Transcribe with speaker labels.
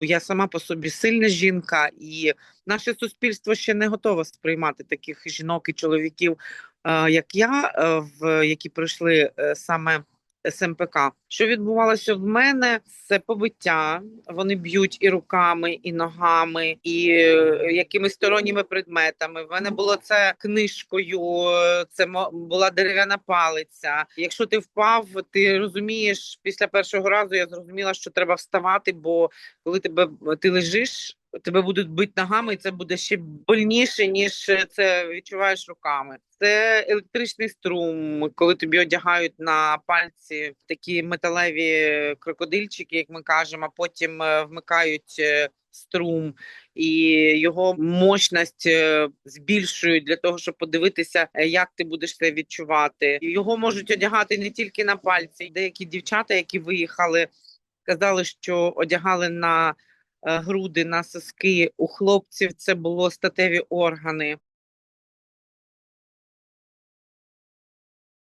Speaker 1: Я сама по собі сильна жінка, і наше суспільство ще не готове сприймати таких жінок і чоловіків, е, як я, е, в які пройшли е, саме СМПК. Що відбувалося в мене? Це побиття. Вони б'ють і руками, і ногами, і е, якимись сторонніми предметами. В мене було це книжкою, це була дерев'яна палиця. Якщо ти впав, ти розумієш, після першого разу я зрозуміла, що треба вставати, бо коли тебе ти лежиш. Тебе будуть бити ногами, і це буде ще больніше, ніж це відчуваєш руками. Це електричний струм, коли тобі одягають на пальці такі металеві крокодильчики, як ми кажемо, а потім е, вмикають е, струм, і його мощність е, збільшують для того, щоб подивитися, е, як ти будеш це відчувати. Його можуть одягати не тільки на пальці. Деякі дівчата, які виїхали, казали, що одягали на е, груди, на соски. У хлопців це було статеві органи.